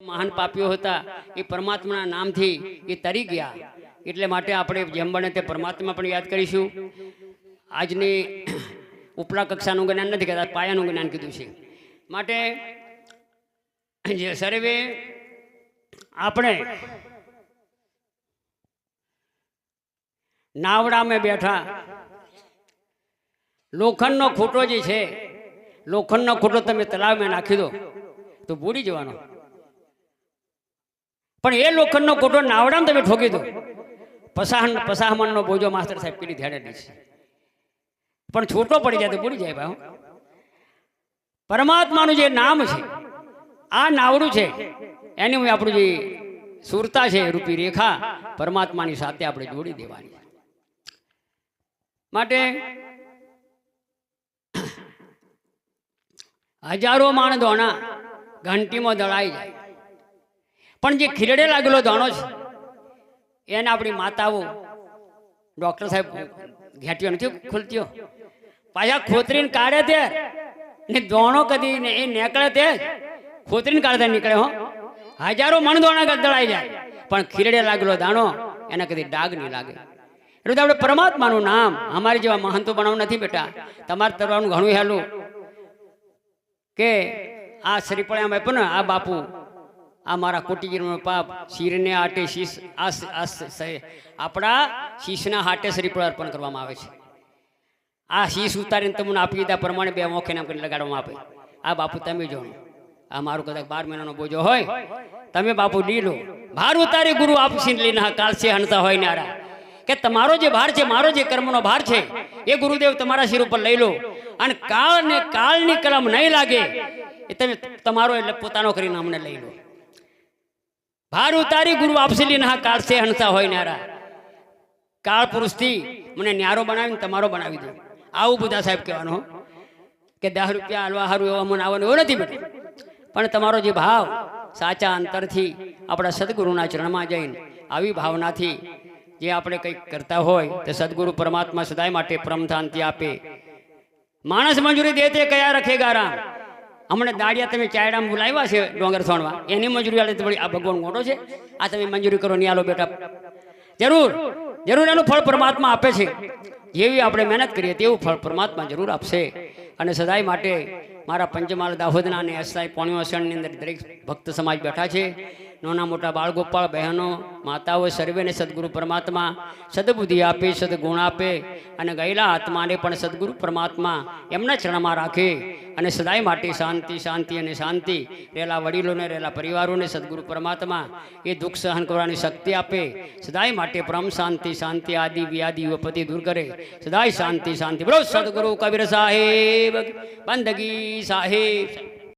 મહાન પાપીઓ હતા, એ પરમાત્માના નામથી એ તરી ગયા. એટલે માટે આપણે જેમ બને તે પરમાત્મા પણ યાદ કરીશું. આજની ઉપલા કક્ષાનું જ્ઞાન નથી કહેતા, પાયાનું જ્ઞાન કીધું છે. માટે જે સર્વે આપણે નાવડામાં બેઠા, લોખંડનો ખોટો જે છે, લોખંડનો ખોટો તમે તલાવમાં નાખી દો, તો બુડી જવાનો. પણ એ લોખંડનો કોટો નાવડામાં તમે ઠોકી દો. પસાહન પસાહમણનો બોજો માસ્તર સાહેબ પેલી ધ્યાને છે. પણ છૂટો પડી જાય તો પૂરી જાય ભાઈ પરમાત્માનું જે નામ છે, આ નાવડું છે, એની હું આપણું જે સુરતા છે, રૂપી રેખા, પરમાત્માની સાથે આપણે જોડી દેવાની માટે હજારો માણ દોણા ઘંટીમાં દળાઈ જાય. પણ જે ખીરડે લાગેલો દાણો છે, એને આપણી માતાઓ ડૉક્ટર સાહેબ ઘેટ્યો નથી, ખુલત્યો. પાછા ખોતરીને કાઢે તે ને દોણો કદી ને એ નીકળે તે ખોતરીને કાઢે નીકળે હો. હજારો મણ દોણા દળાઈ જાય. પણ ખીરડે લાગેલો દાણો એને કદી ડાગ નહીં લાગે. એટલે તો આપણે પરમાત્માનું નામ અમારી જેવા મહંતો બનાવવું નથી બેટા. તમારે તરવાનું ઘણું હેલું. કે આ શ્રીપળામાં આપ્યો ને આ બાપુ આ મારા કોટીજીનો પાપ. શિરને આટે શીશ આપણા શીશના હાટે શ્રીફળ અર્પણ કરવામાં આવે છે. આ શીશ ઉતારીને તમને આપી દીધા પ્રમાણે બે મોખે નામ કરીને લગાડવામાં આપે. આ બાપુ તમે જો. આ મારું કદાચ બાર મહિનાનો બોજો હોય. તમે બાપુ લી લો ભાર ઉતારી ગુરુ આપશે લઈને હા કાળસે હણતા હોય નારા કે તમારો જે ભાર છે, મારો જે કર્મનો ભાર છે, એ ગુરુદેવ તમારા શિર ઉપર લઈ લો. અને કાળ ને કાળની કલમ નહીં લાગે, એ તમે તમારો એટલે પોતાનો કરીને અમને લઈ લો. ભાર ઉતારી ગુરુ આપસેલી ના કાળસે હણતા હોય ન્યારા. કાળ પુરુષથી મને ન્યારો બનાવીને તમારો બનાવી દો. આવું બધા સાહેબ કહેવાનું કે દસ રૂપિયા હાલવા હારું એવા મને આવવાનું એવું નથી બધું. પણ તમારો જે ભાવ સાચા અંતરથી આપણા સદગુરુના ચરણમાં જઈને આવી ભાવનાથી જે આપણે કંઈક કરતા હોય તે સદગુરુ પરમાત્મા સદાય માટે પરમધાનથી આપે. માણસ મંજૂરી દે તે કયા રખે ગારા હમણાં દાડિયા તમે ચાયડામાં બોલાવ્યા છે ડોંગર સોણવા? એની મંજૂરી આલે વળી આ ભગવાન મોટો છે. આ તમે મંજૂરી કરો નહીં આલો બેટા. જરૂર જરૂર એનું ફળ પરમાત્મા આપે છે. જેવી આપણે મહેનત કરીએ તેવું ફળ પરમાત્મા જરૂર આપશે. અને સદાય માટે મારા પંચમાલ દાહોદના અને એસઆઈ પોણિયો અંદર દરેક ભક્ત સમાજ બેઠા છે. નાના મોટા બાળગોપાળ બહેનો, માતાઓ સર્વેને સદગુરુ પરમાત્મા સદબુદ્ધિ આપે, સદગુણ આપે અને ગયેલા આત્માને પણ સદગુરુ પરમાત્મા એમના ચરણમાં રાખે. અને સદાય માટે શાંતિ શાંતિ અને શાંતિ. રહેલા વડીલોને, રહેલા પરિવારોને સદગુરુ પરમાત્મા એ દુઃખ સહન કરવાની શક્તિ આપે. સદાય માટે પરમ શાંતિ શાંતિ, આદિ, વ્યાધિ ઉપતિ દૂર કરે. સદાય શાંતિ શાંતિ. બરો સદગુરુ કબીર સાહેબ. બંદગી સાહેબ.